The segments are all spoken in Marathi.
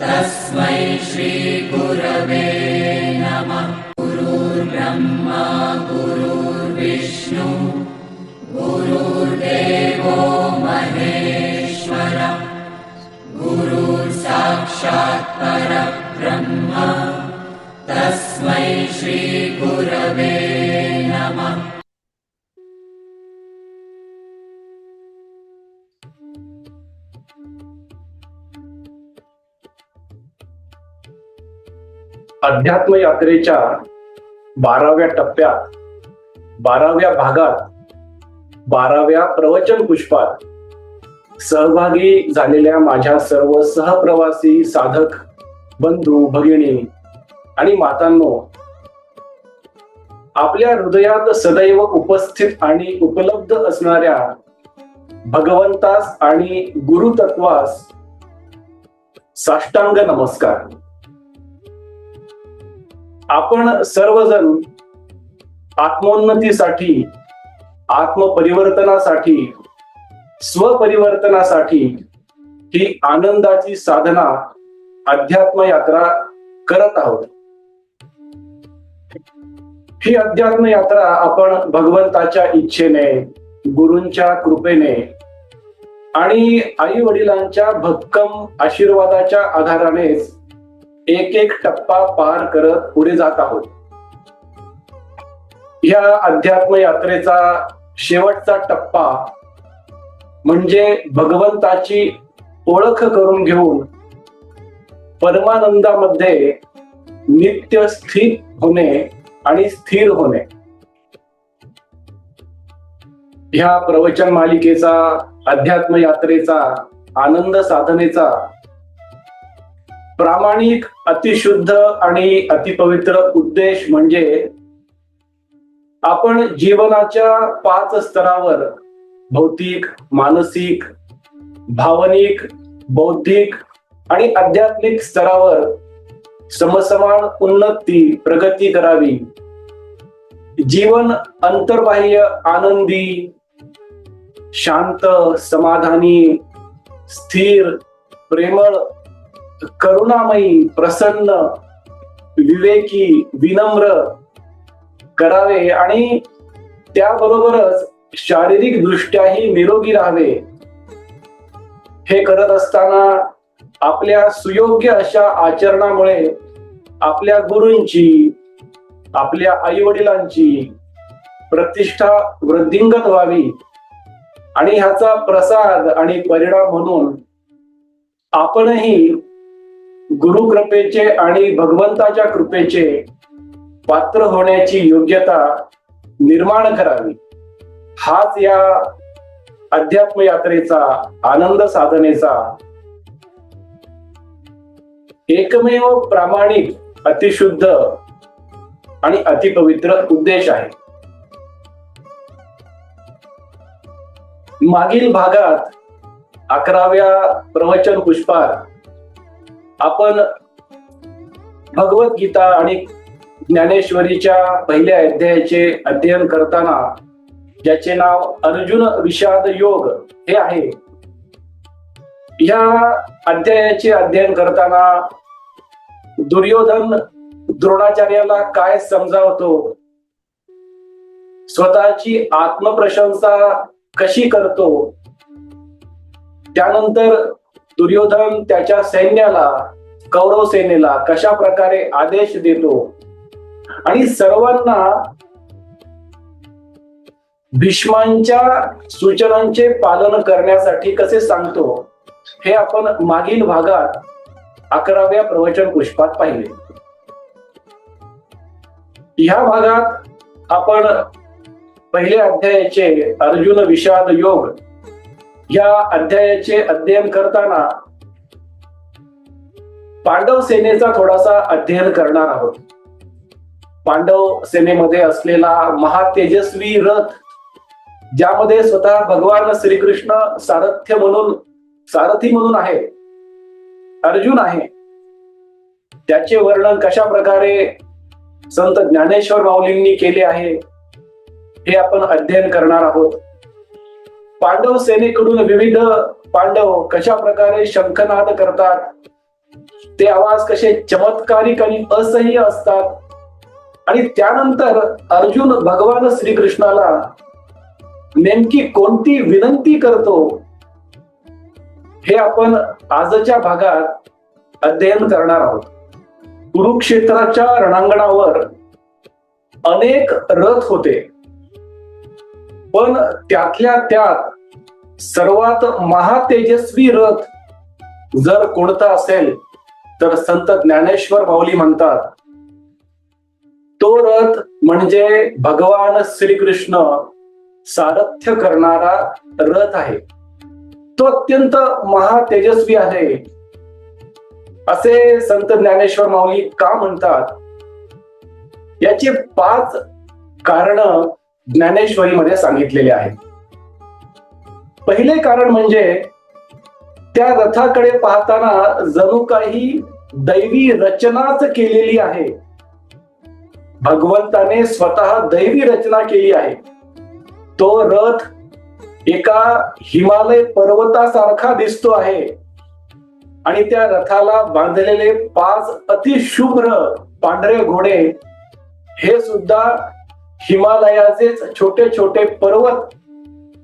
तस्मै श्रीगुरवे नमः। गुरुर्ब्रह्मा गुरुर्विष्णु गुरुर्देवो महेश्वर गुरुर्साक्षात् परब्रह्म तस्मै श्रीगुरवे अध्यात्म यात्रेच्या बाराव्या टप्प्यात बाराव्या भागात बाराव्या प्रवचन पुष्पात सहभागी झालेल्या माझ्या सर्व सहप्रवासी साधक बंधू भगिनी आणि मातांनो आपल्या हृदयात सदैव उपस्थित आणि उपलब्ध असणाऱ्या भगवंतास आणि गुरुतत्वास साष्टांग नमस्कार. आपण सर्वजण आत्मोन्नतीसाठी आत्मपरिवर्तनासाठी स्वपरिवर्तनासाठी ही आनंदाची साधना अध्यात्म यात्रा करत आहोत. ही अध्यात्म यात्रा आपण भगवंताच्या इच्छेने गुरूंच्या कृपेने आणि आई वडिलांच्या भक्कम आशीर्वादाच्या आधारानेच एक एक टप्पा पार करत पुढे जात आहोत. या अध्यात्म यात्रेचा शेवटचा टप्पा म्हणजे भगवंताची ओळख करून घेऊन परमानंदामध्ये नित्य स्थित होणे आणि स्थिर होणे. ह्या प्रवचन मालिकेचा अध्यात्म यात्रेचा आनंद साधनेचा प्रामाणिक अतिशुद्ध आणि अतिपवित्र उद्देश म्हणजे आपण जीवनाच्या पाच स्तरावर भौतिक मानसिक भावनिक बौद्धिक आणि आध्यात्मिक स्तरावर समसमान उन्नती प्रगती करावी. जीवन अंतर्बाह्य आनंदी शांत समाधानी स्थिर प्रेमळ करुणामयी प्रसन्न विवेकी विनम्र करावे आणि त्याबरोबरच शारीरिक दृष्ट्याही निरोगी राहावे. हे करत असताना आपल्या सुयोग्य अशा आचरणामुळे आपल्या गुरूंची आपल्या आई वडिलांची प्रतिष्ठा वृद्धिंगत व्हावी आणि ह्याचा प्रसाद आणि परिणाम म्हणून आपणही गुरु कृपेचे आणि भगवंताच्या कृपेचे पात्र होण्याची योग्यता निर्माण करावी. हाच या अध्यात्म यात्रेचा आनंद साधनेचा एकमेव प्रामाणिक अतिशुद्ध आणि अतिपवित्र उद्देश आहे. मागील भागात अकराव्या प्रवचन पुष्पात आपण भगवद्गीता आणि ज्ञानेश्वरीच्या पहिल्या अध्यायाचे अध्ययन करताना ज्याचे नाव अर्जुन विषाद योग हे आहे. या अध्यायाचे अध्ययन करताना दुर्योधन द्रोणाचार्याला काय समजावतो? स्वतःची आत्मप्रशंसा कशी करतो? त्यानंतर दुर्योधन त्याच्या सैन्याला कौरव सेनेला कशा प्रकारे आदेश देतो? आणि सर्वांना भीष्मांच्या सूचनांचे पालन करण्यासाठी कसे सांगतो? हे आपण मागील भागात अकराव्या प्रवचन पुष्पात पाहिले. ह्या भागात आपण पहिल्या अध्यायाचे अर्जुन विषाद योग या अध्यायाचे अध्ययन करताना पांडव सेनेचा थोडासा अध्ययन करणार आहोत. पांडव सेनेमध्ये असलेला महातेजस्वी रथ ज्यामध्ये स्वतः भगवान श्रीकृष्ण सारथ्य म्हणून सारथी म्हणून आहे अर्जुन आहे. त्याचे वर्णन कशा प्रकारे संत ज्ञानेश्वर माऊलींनी केले आहे हे आपण अध्ययन करणार आहोत. पांडव सेनेकडून विविध पांडव कशा प्रकारे शंखनाद करतात? ते आवाज कसे चमत्कारिक आणि असह्य असतात? आणि त्यानंतर अर्जुन भगवान श्रीकृष्णाला नेमकी कोणती विनंती करतो? हे आपण आजच्या भागात अध्ययन करणार आहोत. कुरुक्षेत्राच्या रणांगणावर अनेक रथ होते. पण त्यातल्या त्यात सर्वात महातेजस्वी रथ जर कोणता असेल तर संत ज्ञानेश्वर माऊली म्हणतात. तो रथ म्हणजे भगवान श्रीकृष्ण सारथ्य करणारा रथ आहे. तो अत्यंत महातेजस्वी आहे. असे संत ज्ञानेश्वर माऊली का म्हणतात? याचे पाच कारण ज्ञानेश्वरीमध्ये सांगितलेले आहे. पहिले कारण म्हणजे त्या रथाकडे पाहताना जणू काही दैवी रचनाच केलेली आहे. भगवंताने स्वतः दैवी रचना केली आहे. तो रथ एका हिमालय पर्वतासारखा दिसतो आहे. आणि त्या रथाला बांधलेले पाच अतिशुभ्र पांढरे घोडे हे सुद्धा हिमालयाचेच छोटे छोटे पर्वत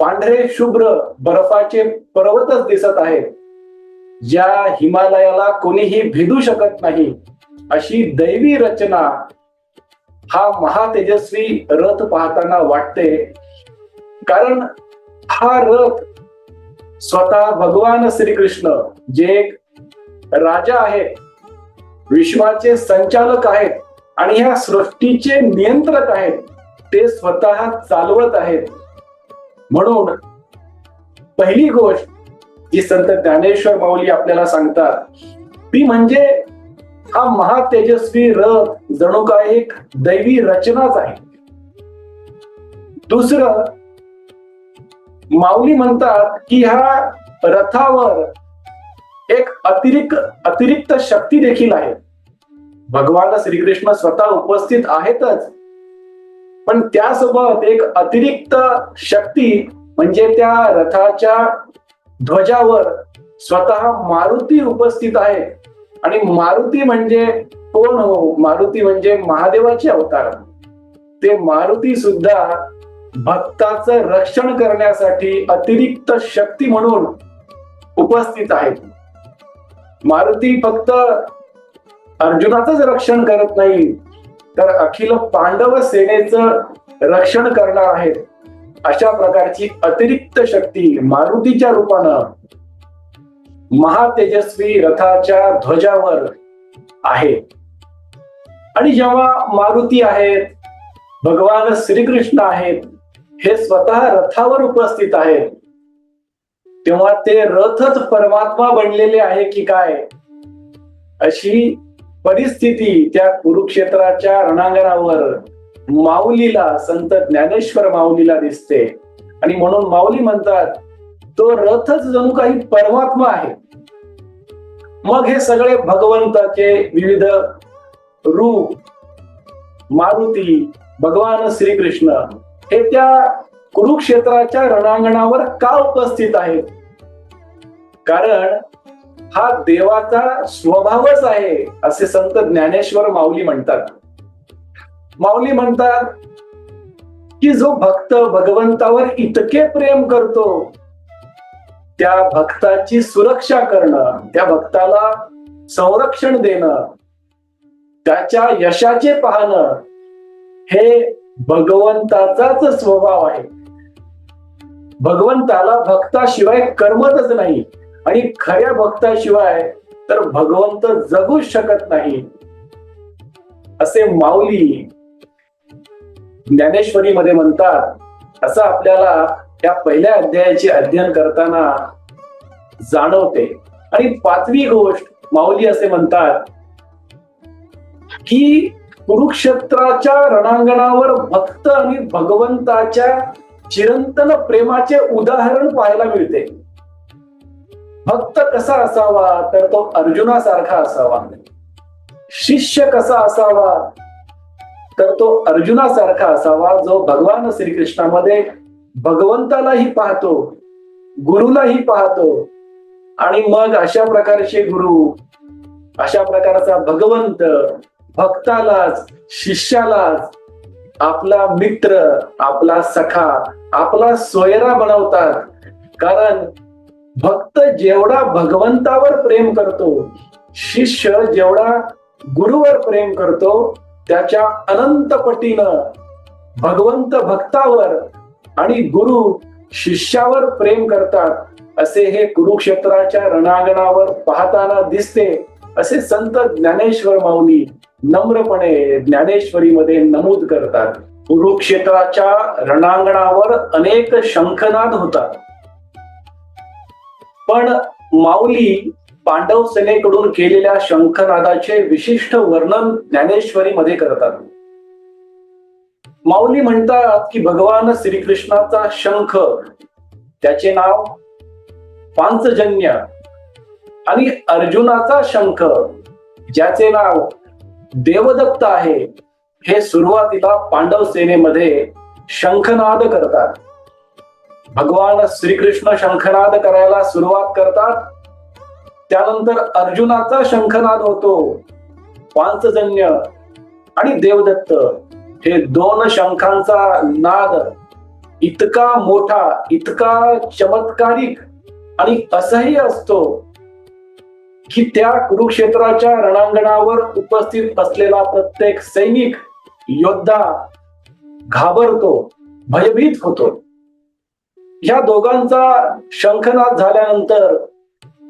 पांढरे शुभ्र बर्फाचे पर्वतच दिसत आहेत ज्या हिमालयाला कोणीही भेदू शकत नाही. अशी दैवी रचना हा महातेजस्वी रथ पाहताना वाटते. कारण हा रथ स्वतः भगवान श्रीकृष्ण जे एक राजा आहेत विश्वाचे संचालक आहेत आणि ह्या सृष्टीचे नियंत्रक आहेत. ते स्वतः चालवत आहेत. म्हणून पहिली गोष्ट जी संत ज्ञानेश्वर माऊली आपल्याला सांगतात ती म्हणजे हा महातेजस्वी रथ जणू काय एक दैवी रचनाच आहे. दुसरं माऊली म्हणतात की ह्या रथावर एक अतिरिक्त अतिरिक्त शक्ती देखील आहे. भगवान श्रीकृष्ण स्वतः उपस्थित आहेतच. पण त्यासोबत एक अतिरिक्त शक्ती म्हणजे त्या रथाच्या ध्वजावर स्वतः मारुती उपस्थित आहे. आणि मारुती म्हणजे कोण हो? मारुती म्हणजे महादेवाचे अवतार. ते मारुती सुद्धा भक्ताचं रक्षण करण्यासाठी अतिरिक्त शक्ती म्हणून उपस्थित आहेत. मारुती फक्त अर्जुनाचंच रक्षण करत नाही तर अखिल पांडव सेनेचं रक्षण करणार आहेत. अशा प्रकारची अतिरिक्त शक्ती मारुतीच्या रूपानं महातेजस्वी रथाच्या ध्वजावर आहे. आणि जेव्हा मारुती आहेत भगवान श्रीकृष्ण आहेत हे स्वतः रथावर उपस्थित आहेत तेव्हा ते रथच परमात्मा बनलेले आहे की काय? अशी परिस्थिती त्या कुरुक्षेत्राच्या रणांगणावर. माऊलीला संत ज्ञानेश्वर माऊलीला दिसते. आणि म्हणून माऊली म्हणतात तो रथच जणू काही परमात्मा आहे. मग हे सगळे भगवंताचे विविध रूप मारुती भगवान श्रीकृष्ण हे त्या कुरुक्षेत्राच्या रणांगणावर का उपस्थित आहेत? कारण हा देवाचा स्वभावच आहे असे संत ज्ञानेश्वर माऊली म्हणतात. माऊली म्हणतात की जो भक्त भगवंतावर इतके प्रेम करतो त्या भक्ताची सुरक्षा करणं त्या भक्ताला संरक्षण देणं त्याच्या यशाचे पाहणं हे भगवंताचाच स्वभाव आहे. भगवंताला भक्ताशिवाय करमतच नाही. आणि खऱ्या भक्ताशिवाय तर भगवंत जगूच शकत नाही. असे माऊली ज्ञानेश्वरीमध्ये म्हणतात असं आपल्याला या पहिल्या अध्यायाचे अध्ययन करताना जाणवते. आणि पाचवी गोष्ट माऊली असे म्हणतात की कुरुक्षेत्राच्या रणांगणावर भक्त आणि भगवंताच्या चिरंतन प्रेमाचे उदाहरण पाहायला मिळते. भक्त कसा असावा तर तो अर्जुनासारखा असावा. शिष्य कसा असावा तर तो अर्जुनासारखा असावा जो भगवान श्रीकृष्णामध्ये भगवंतालाही पाहतो गुरुलाही पाहतो आणि मग अशा प्रकारचे गुरु अशा प्रकारचा भगवंत भक्तालाच शिष्यालाच आपला मित्र आपला सखा आपला सोयरा बनवतात. कारण भक्त जेवढा भगवंतावर प्रेम करतो शिष्य जेवढा गुरुवर प्रेम करतो त्याच्या अनंत पटीनं भगवंत भक्तावर आणि गुरु शिष्यावर प्रेम करतात असे हे कुरुक्षेत्राच्या रणांगणावर पाहताना दिसते असे संत ज्ञानेश्वर माऊली नम्रपणे ज्ञानेश्वरीमध्ये नमूद करतात. कुरुक्षेत्राच्या रणांगणावर अनेक शंखनाद होतात. पण माऊली पांडव सेनेकडून केलेल्या शंखनादाचे विशिष्ट वर्णन ज्ञानेश्वरीमध्ये करतात. माऊली म्हणतात की भगवान श्रीकृष्णाचा शंख त्याचे नाव पांचजन्य आणि अर्जुनाचा शंख ज्याचे नाव देवदत्त आहे हे सुरुवातीला पांडव सेनेमध्ये शंखनाद करतात. भगवान श्रीकृष्ण शंखनाद करायला सुरुवात करतात. त्यानंतर अर्जुनाचा शंखनाद होतो. पांचजन्य आणि देवदत्त हे दोन शंखांचा नाद इतका मोठा इतका चमत्कारिक आणि असह्य असतो की त्या कुरुक्षेत्राच्या रणांगणावर उपस्थित असलेला प्रत्येक सैनिक योद्धा घाबरतो भयभीत होतो. या दोघांचा शंखनाद झाल्यानंतर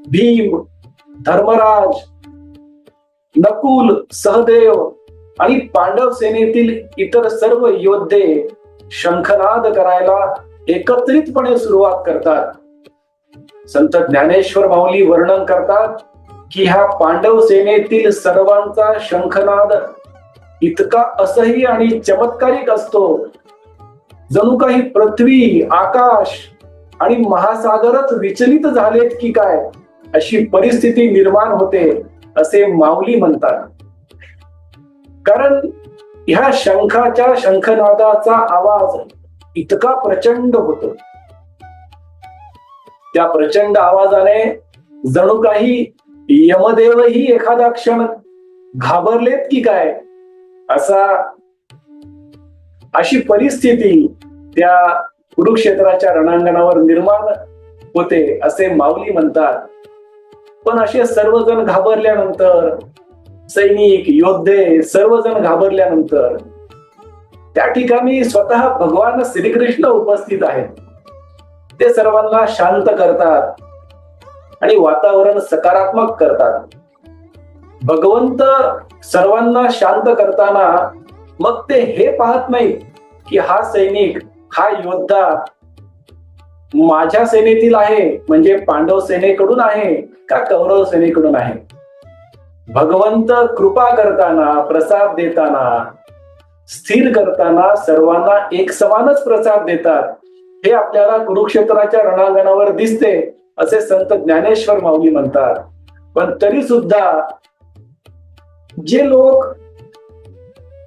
भीम धर्मराज नकुल सहदेव आणि पांडव सेनेतील इतर सर्व योद्धे शंखनाद करायला एकत्रितपणे सुरुवात करतात. संत ज्ञानेश्वर माऊली वर्णन करतात की ह्या पांडव सेनेतील सर्वांचा शंखनाद इतका असह्य आणि चमत्कारिक असतो जणू काही पृथ्वी आकाश आणि महासागरच विचलित झालेत की काय? अशी परिस्थिती निर्माण होते असे माऊली म्हणतात. कारण ह्या शंखाच्या शंखनादाचा आवाज इतका प्रचंड होतो. त्या प्रचंड आवाजाने जणू काही यमदेवही एखादा क्षण घाबरलेत की काय? असा अशी परिस्थिती त्या कुरुक्षेत्राच्या रणांगणावर निर्माण होते असे माऊली म्हणतात. पण असे सर्वजण घाबरल्यानंतर सैनिक योद्धे सर्वजण घाबरल्यानंतर त्या ठिकाणी स्वतः भगवान श्रीकृष्ण उपस्थित आहेत. ते सर्वांना शांत करतात आणि वातावरण सकारात्मक करतात. भगवंत सर्वांना शांत करताना मग ते हे पाहत नाही की हा सैनिक हा योद्धा माझ्या सेनेतील आहे म्हणजे पांडव सेनेकडून आहे का कौरव सेनेकडून आहे? भगवंत कृपा करताना प्रसाद देताना स्थिर करताना सर्वांना एक समानच प्रसाद देतात. हे आपल्याला कुरुक्षेत्राच्या रणांगणावर दिसते असे संत ज्ञानेश्वर माऊली म्हणतात. पण तरी सुद्धा जे लोक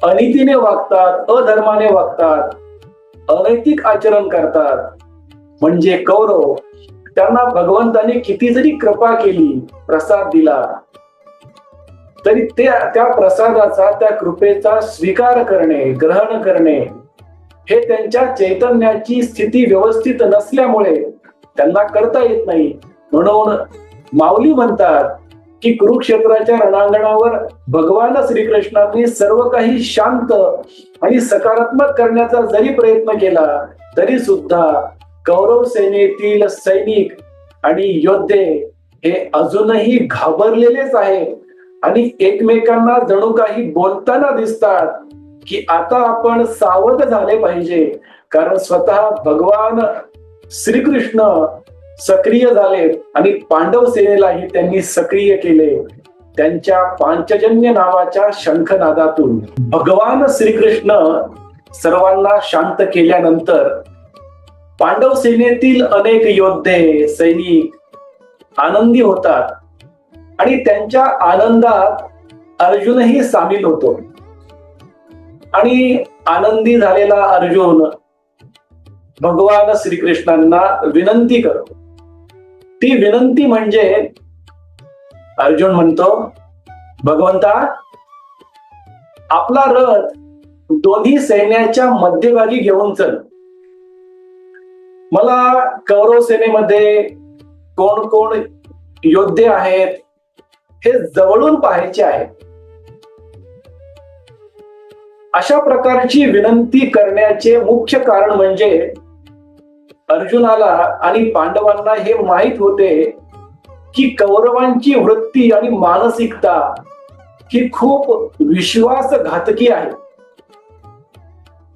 अनितीने वागतात अधर्माने वागतात अनैतिक आचरण करतात. म्हणजे कौरव त्यांना भगवंताने किती जरी कृपा केली प्रसाद दिला. तरी ते त्या प्रसादाचा त्या कृपेचा स्वीकार करणे ग्रहण करणे हे त्यांच्या चैतन्याची स्थिती व्यवस्थित नसल्यामुळे त्यांना करता येत नाही. म्हणून माऊली म्हणतात की कुरुक्षेत्राच्या रणांगणावर भगवान श्रीकृष्णांनी सर्व काही शांत आणि सकारात्मक करण्याचा जरी प्रयत्न केला तरी सुद्धा कौरव सेनेतील सैनिक आणि योद्धे हे अजूनही घाबरलेलेच आहे आणि एकमेकांना जणू काही बोलताना दिसतात की आता आपण सावध झाले पाहिजे कारण स्वतः भगवान श्रीकृष्ण सक्रिय झाले आणि पांडव सेनेलाही त्यांनी सक्रिय केले. त्यांच्या पांचजन्य नावाच्या शंखनादातून भगवान श्रीकृष्ण सर्वांना शांत केल्यानंतर पांडव सेनेतील अनेक योद्धे सैनिक आनंदी होतात आणि त्यांच्या आनंदात अर्जुनही सामील होतो. आणि आनंदी झालेला अर्जुन भगवान श्रीकृष्णांना विनंती करतो. ती विनंती म्हणजे अर्जुन म्हणतो भगवंता आपला रथ दोन्ही सैन्याच्या मध्यभागी घेऊन चल. मला कौरव सेनेमध्ये कोण कोण योद्धे आहेत हे जवळून पाहायचे आहे. अशा प्रकारची विनंती करण्याचे मुख्य कारण म्हणजे अर्जुनाला आणि पांडवांना हे माहीत होते की कौरवांची वृत्ती आणि मानसिकता ही खूप विश्वासघातकी आहे.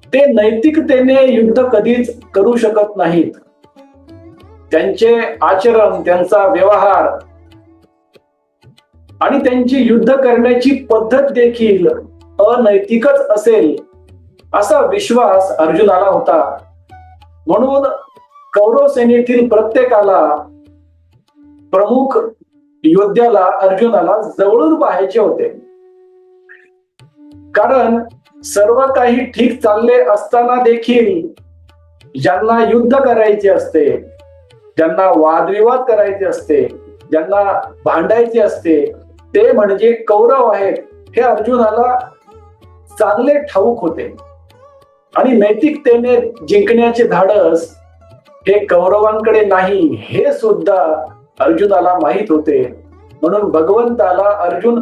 ते नैतिकतेने युद्ध कधीच करू शकत नाहीत. त्यांचे आचरण त्यांचा व्यवहार आणि त्यांची युद्ध करण्याची पद्धत देखील अनैतिकच असेल असा विश्वास अर्जुनाला होता. म्हणून कौरव सेनेतील प्रत्येकाला प्रमुख योद्ध्याला अर्जुनाला जवळून पाहायचे होते. कारण सर्व काही ठीक चालले असताना देखील ज्यांना युद्ध करायचे असते ज्यांना वादविवाद करायचे असते ज्यांना भांडायचे असते ते म्हणजे कौरव आहेत हे अर्जुनाला चांगले ठाऊक होते. आणि नैतिकतेने जिंकण्याचे धाडस हे कौरवांकडे नाही हे सुद्धा अर्जुनाला माहीत होते. म्हणून भगवंताला अर्जुन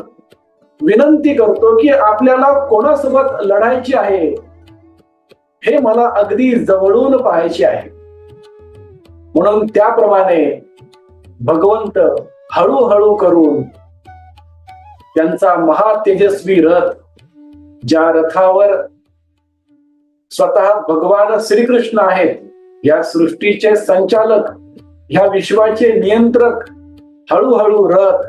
विनंती करतो की आपल्याला कोणासोबत लढायची आहे हे मला अगदी जवळून पाहायचे आहे. म्हणून त्याप्रमाणे भगवंत हळूहळू करून त्यांचा महातेजस्वी रथ ज्या रथावर स्वतः भगवान श्रीकृष्ण आहेत या सृष्टीचे संचालक ह्या विश्वाचे नियंत्रक हळूहळू रथ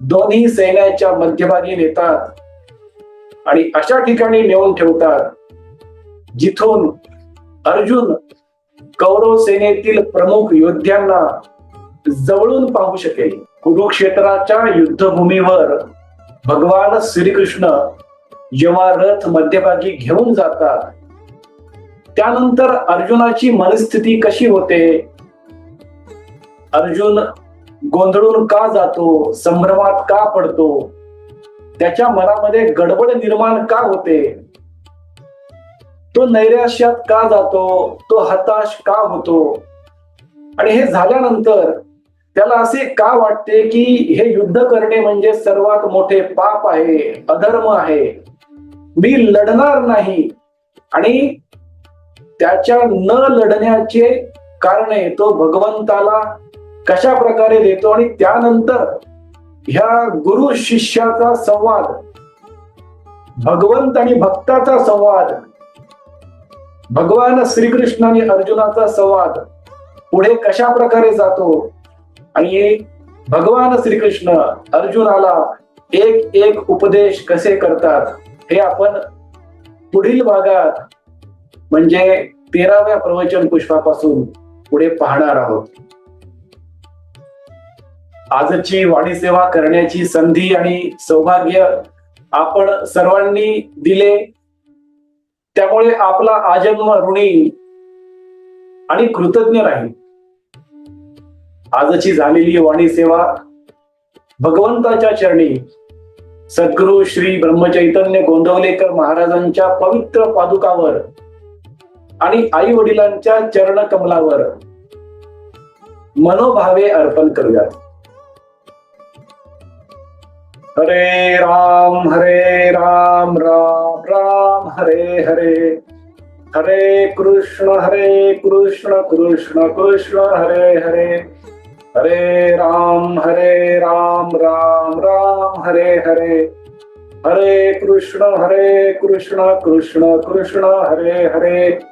दोन्ही सैन्याच्या मध्यभागी नेतात आणि अशा ठिकाणी नेऊन ठेवतात जिथून अर्जुन कौरव सेनेतील प्रमुख योद्ध्यांना जवळून पाहू शकेल. कुरुक्षेत्राच्या युद्धभूमीवर भगवान श्रीकृष्ण जेव्हा रथ मध्यभागी घेऊन जातात त्यानंतर अर्जुनाची मनस्थिती कशी होते? अर्जुन गोंधळून का जातो? संभ्रमात का पडतो? त्याच्या मनामध्ये गडबड निर्माण का होते? तो नैराश्यात का जातो? तो हताश का होतो? आणि हे झाल्यानंतर त्याला असे का वाटते की हे युद्ध करणे म्हणजे सर्वात मोठे पाप आहे अधर्म आहे? मी लढणार नाही. आणि त्याच्या न लढण्याचे कारणे तो भगवंताला कशा प्रकारे देतो आणि त्यानंतर ह्या गुरु शिष्याचा संवाद भगवंत आणि भक्ताचा संवाद भगवान श्रीकृष्ण आणि अर्जुनाचा संवाद पुढे कशा प्रकारे जातो? आणि भगवान श्रीकृष्ण अर्जुनाला एक एक उपदेश कसे करतात? हे आपण पुढील भागात म्हणजे तेराव्या प्रवचन पुष्पापासून पुढे पाहणार आहोत. आजची वाणी सेवा करण्याची संधी आणि सौभाग्य आपण सर्वांनी दिले. त्यामुळे आपला आजन्म ऋणी आणि कृतज्ञ राहील. आजची झालेली वाणी सेवा भगवंताच्या चरणी सद्गुरु श्री ब्रह्मचैतन्य गोंदवलेकर महाराजांच्या पवित्र पादुकावर आणि आई वडिलांच्या चरण कमलावर मनोभावे अर्पण करूयात. हरे राम हरे राम राम राम हरे हरे. हरे कृष्ण हरे कृष्ण कृष्ण कृष्ण हरे हरे. हरे राम हरे राम राम राम हरे हरे. हरे कृष्ण हरे कृष्ण कृष्ण कृष्ण हरे हरे.